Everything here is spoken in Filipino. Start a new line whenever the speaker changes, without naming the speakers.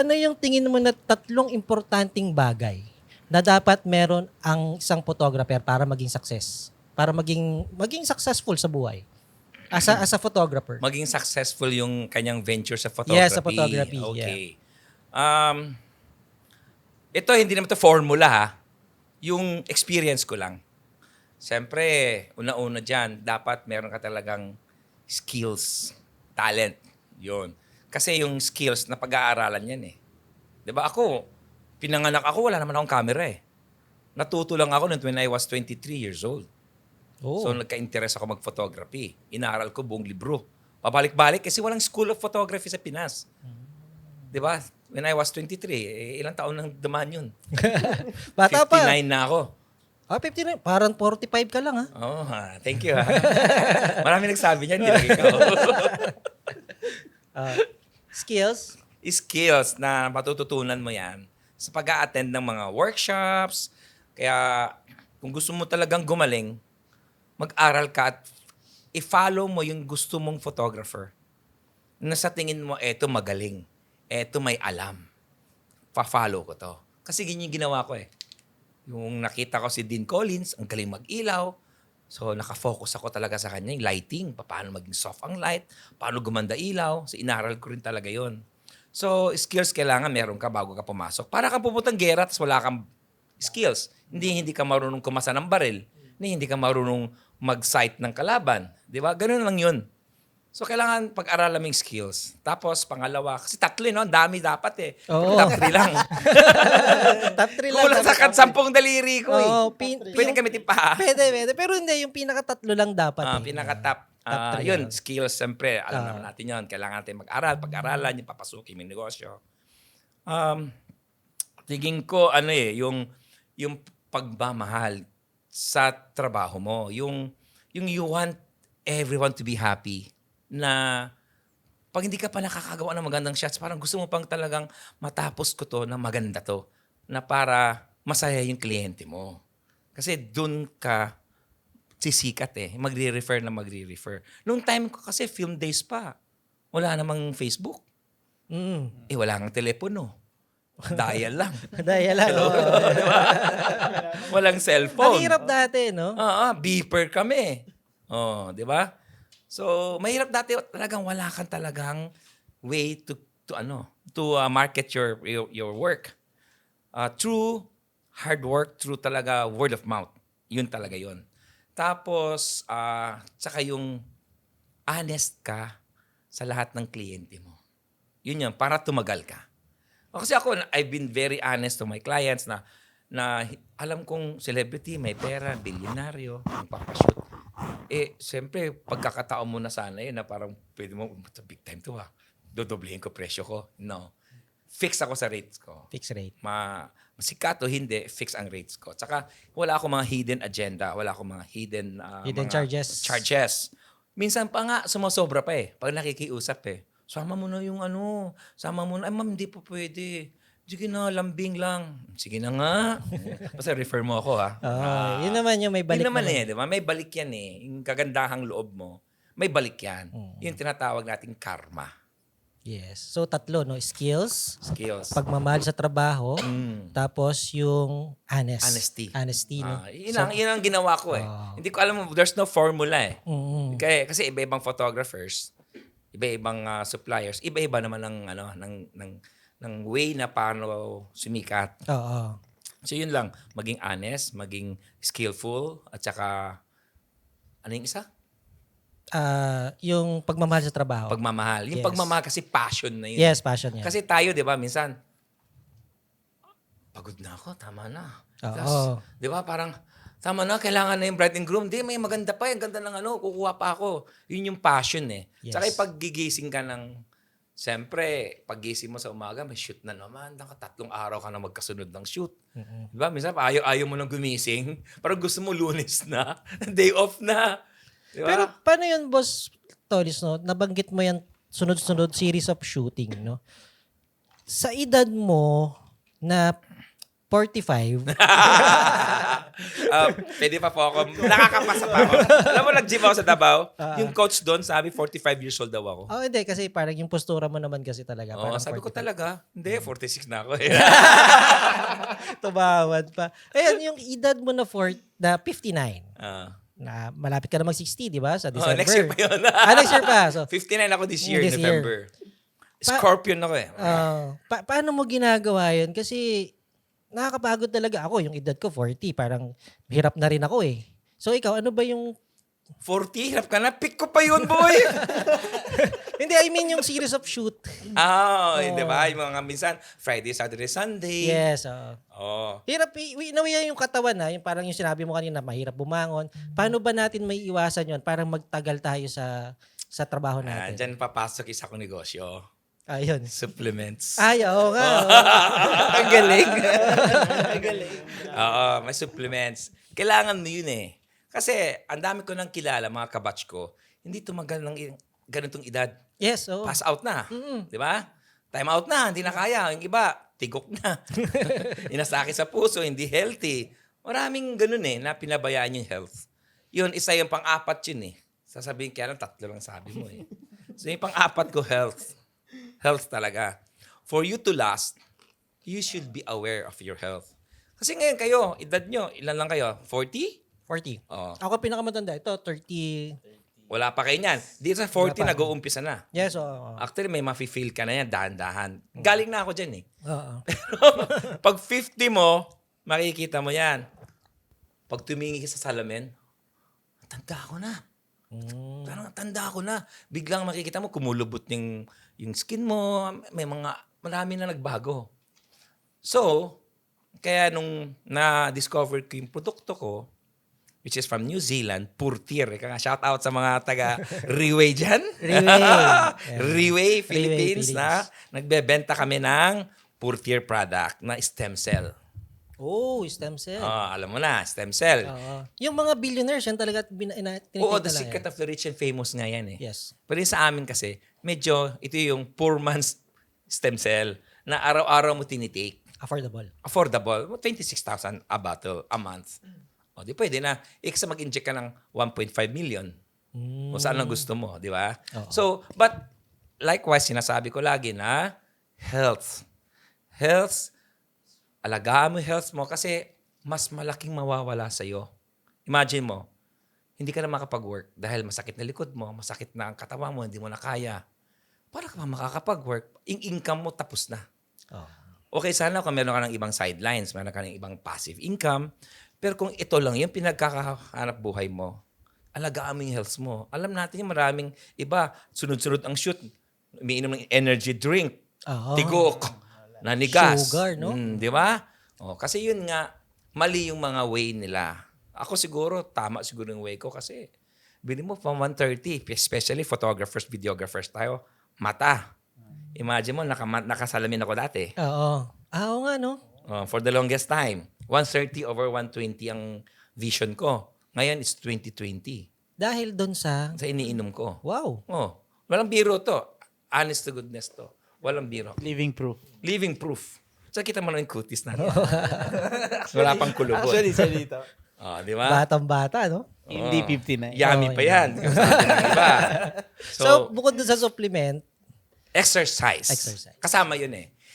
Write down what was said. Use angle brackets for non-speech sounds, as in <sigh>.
ano yung tingin mo na tatlong importanting bagay na dapat meron ang isang photographer para maging success? Para maging maging successful sa buhay? As a, as a photographer.
Maging successful yung kanyang venture sa photography.
Yes, sa photography,
Okay. Um, ito, hindi naman to formula ha. Yung experience ko lang. Siyempre, una-una dyan, dapat meron ka talagang skills, talent. Yun. Kasi yung skills na pag-aaralan yan eh. 'Di ba Ako, pinanganak ako, wala naman akong camera eh. Natuto lang ako when I was 23 years old.
Oh.
So nagka-interest ako mag-photography. Inaral ko buong libro. Pabalik-balik kasi walang school of photography sa Pinas. 'Di ba? When I was 23, eh, ilang taon nang dumaan yun? <laughs>
Bata
59
pa.
na ako.
Ah, 59. Parang 45 ka lang ha.
Oh, ha, thank you ha. <laughs> Marami nagsabi niyan, hindi lang <laughs> ikaw.
Ah, skills.
Skills na matututunan mo yan sa pag attend ng mga workshops. Kaya kung gusto mo talagang gumaling, mag-aral ka at i-follow mo yung gusto mong photographer. Na sa tingin mo, eto magaling. Eto may alam. Pa-follow ko to. Kasi ganyan yung ginawa ko eh. Yung nakita ko si Dean Collins, ang galing mag-ilaw. So, nakafocus ako talaga sa kanya, yung lighting, paano maging soft ang light, paano gumanda ilaw. So, inaral ko rin talaga yon. So, skills kailangan meron ka bago ka pumasok. Para ka puputang gera, tapos wala kang skills. Hindi hindi ka marunong kumasa ng baril. Hindi hindi ka marunong mag-sight ng kalaban. Di ba? Ganun lang yun. So, kailangan pag-aralan mo skills. Tapos, pangalawa, kasi tatlo, eh, no? Ang dami dapat eh.
Oo.
Top three lang. <laughs>
Top 3 lang.
Kulang sa kat sampung daliri ko eh.
Oo, pin,
Pwede kami tipa.
Pwede, pwede. Pero hindi, yung pinaka-tatlo lang dapat.
Ah,
eh.
pinaka-top.
Top
Ah,
three
yun, skills, siyempre. Alam
Ah.
naman natin yun. Kailangan natin mag-aral. Pag-aralan, yung papasukin yung negosyo. Um, tingin ko, ano eh, yung, yung pagmamahal sa trabaho mo. Yung, yung you want everyone to be happy na pag hindi ka pa nakakagawa ng magandang shots, parang gusto mo pang talagang matapos ko to na maganda to. Na para masaya yung kliyente mo. Kasi dun ka sisikat eh. Magre-refer na magre-refer. Nung time ko kasi film days pa. Wala namang Facebook.
Mm.
Eh wala kang telepono. Dial lang. <laughs>
Dahil lang. oo. <laughs>
Walang cellphone.
Ang hirap dati, no?
Ah, ah, beeper kami. Oh, di ba? So, mahirap dati talagang wala kang talagang way to to ano, to uh, market your your, your work. Uh, through hard work, through talaga word of mouth. Yun talaga yun. Tapos, ah, saka yung honest ka sa lahat ng kliyente mo. Yun yun, para tumagal ka. O, Kasi ako, I've been very honest to my clients na na alam kong celebrity, may pera, bilyonaryo, magpapashoot. Eh, siyempre, pagkakataon mo na sana yun na parang pwede mo, "Ito, big time to ha. Dodoblehin ko presyo ko. No. Fix ako sa rates ko.
Fixed rate.
Ma, masikat o hindi, fix ang rates ko. Tsaka, wala akong mga hidden agenda. Wala akong mga hidden, ah,
Hidden
mga
charges.
Charges. Minsan pa nga, sumasobra pa eh. Pag nakikiusap eh. Sama mo na yung ano. Sama mo na. Ay, ma'am, hindi po pwede. Sige na, lambing lang. Sige na nga. <laughs> Basta refer mo ako ha.
Ah, yun naman yung may balik
Yun naman
naman.
eh, di ba? May balik yan eh. Yung kagandahang loob mo, may balik yan.
Mm.
Yung tinatawag nating karma.
Yes. So, tatlo, no? Skills,
Skills.
pagmamahal sa trabaho,
Mm.
tapos yung honest.
Honesty.
Honesty, no?
Ah, yun, ang, yun ang ginawa ko eh.
Ah.
Hindi ko alam, there's no formula eh.
Mm.
Kaya, kasi iba-ibang photographers, iba-ibang ah, suppliers, iba-iba naman ng ano ng ng ng way na paano sumikat.
Oo.
So yun lang, maging honest, maging skillful at saka ano yung isa?
Ah, yung pagmamahal sa trabaho.
Pagmamahal. Yung
Yes.
pagmamahal kasi passion na yun.
yes, passion yan.
Kasi tayo, 'di ba, minsan pagod na ako, tama na.
Oo.
'di ba, parang tama na, kailangan na yung bride and groom. Di, may maganda pa, yung ganda ng ano, kukuha pa ako. Yun yung passion eh.
Yes.
Tsaka yung paggigising ka ng, siyempre, paggising mo sa umaga, may shoot na naman. Naka tatlong araw ka na magkasunod ng shoot.
Mm-mm.
Di ba? Minsan, ayaw, ayaw mo nang gumising. <laughs> Parang gusto mo lunes na. <laughs> Day off na. Di ba?
Pero paano yun, boss Tolis, no? Nabanggit mo yan sunod-sunod series of shooting, no? Sa edad mo na 45. <laughs>
Ah, pwede pa po ako. Nakakapasa pa ako. Alam mo, nag-gym ako sa Davao.
Ah.
yung coach doon, sabi 45 years old daw ako.
oh, hindi. Kasi parang yung postura mo naman kasi talaga. Parang
sabi ko
45.
talaga, hindi, 46 na ako. eh. <laughs>
Tumawad pa. Ayan, yung edad mo na, four, na 59.
Ah.
Na malapit ka na mag-60, di ba? Sa
Oh,
December.
next year pa yun. <laughs>
ah, next year pa. So,
59 ako this year,
This year.
November. Scorpion ako eh.
ah, pa- paano mo ginagawa yun? Kasi nakakapagod talaga ako. Yung edad ko, 40. Parang hirap na rin ako eh. So ikaw, ano ba yung
40, hirap ka na. Pick ko pa yun, boy. <laughs>
Hindi, I mean yung series of shoot.
Ah, oh, di ba? Yung mga minsan, Friday, Saturday, Sunday.
Yes. oo.
Oh.
Hirap, i- i- inawiya yung katawan na, yung parang yung sinabi mo kanina, mahirap bumangon. Paano ba natin may iwasan yun? Parang magtagal tayo sa sa trabaho
Ah,
natin.
dyan papasok isa kong negosyo.
Ayun.
Supplements.
Ay, oo nga. oo. <laughs>
Ang galing. <laughs> Ang galing. Oo, may supplements. Kailangan mo yun eh. Kasi ang dami ko nang kilala, mga kabatch ko, hindi tumagal ng i- ganitong edad.
yes, oo.
Pass out na. Di ba? Time out na, hindi na kaya. Yung iba, tigok na. <laughs> Inasakit sa puso, hindi healthy. Maraming ganun eh, na pinabayaan yung health. Yun, isa yung pang-apat yun eh. Sasabihin kaya lang, tatlo lang sabi mo eh. So yung pang-apat ko, health. Health talaga. For you to last, you should be aware of your health. Kasi ngayon kayo, edad nyo, ilan lang kayo? 40?
40.
Oo.
Ako pinakamatanda. Ito, 30.
Wala pa kayo niyan. Dito sa 40,
Wala pa.
nag-uumpisa na.
Yes, oo.
Actually, may mafe-feel ka na yan, dahan-dahan. Galing na ako dyan eh.
Oo. <laughs>
Pag 50 mo, makikita mo yan. Pag tumingin ka sa salamin, tanda ko na.
Mm.
Parang tanda ko na. Biglang makikita mo, kumulubot yung, yung skin mo. May mga, marami na nagbago. So, kaya nung na-discover ko yung produkto ko, which is from New Zealand, Purtier. Ika nga, shout out sa mga taga <laughs> Riway dyan. <laughs>
Riway.
Riway, Philippines,
Philippines.
na nagbebenta kami ng Purtier product na stem cell.
Oh, stem cell.
Ah, alam mo na, stem cell.
Oo. Yung mga billionaires, yan talaga bina, ina,
Oo,
tinitake
the
nila
secret
yan.
of the rich and famous nga yan eh.
Yes.
Pero yung sa amin kasi, medyo ito yung poor man's stem cell na araw-araw mo tinitake.
Affordable.
Affordable, 26,000 a bottle a month. O, di pwede na. Iksa mag-inject ka ng 1.5 million.
Mm.
Kung saan lang gusto mo, di ba?
Oo.
So, but likewise, sinasabi ko lagi na health. Health, alagaan mo yung health mo kasi mas malaking mawawala sa'yo. Imagine mo, hindi ka na makapag-work dahil masakit na likod mo, masakit na ang katawan mo, hindi mo na kaya. Para ka pa makakapag-work, yung income mo tapos na.
Oh.
Okay, sana kung meron ka ng ibang sidelines, meron ka ng ibang passive income. Pero kung ito lang yung pinagkakahanap buhay mo, alagaan mo yung health mo. Alam natin yung maraming iba, sunod-sunod ang shoot. Umiinom ng energy drink,
Oo.
tigok, nanigas.
Sugar, no?
Mm, di ba? O, kasi yun nga, mali yung mga way nila. Ako siguro, tama siguro yung way ko kasi bili mo pa 130, especially photographers, videographers tayo, mata. Imagine mo, naka, nakasalamin ako dati.
Oo. Ah, oo nga, no?
Uh, for the longest time. 130 over 120 ang vision ko. Ngayon, it's 2020.
Dahil doon sa...
Sa iniinom ko.
Wow.
Oh, walang biro to. Honest to goodness to. Walang biro.
Living proof.
Living proof. So, kita mo na <laughs> yung cuties natin. Wala pang kulubot.
Actually, sa dito.
Oh, <laughs> di ba?
Batang-bata, no?
Hindi
Oh.
59.
Yummy
Oh,
pa yan. Sabi ng <laughs> iba.
So,
So,
bukod doon sa supplement,
exercise.
Exercise.
Kasama yun eh.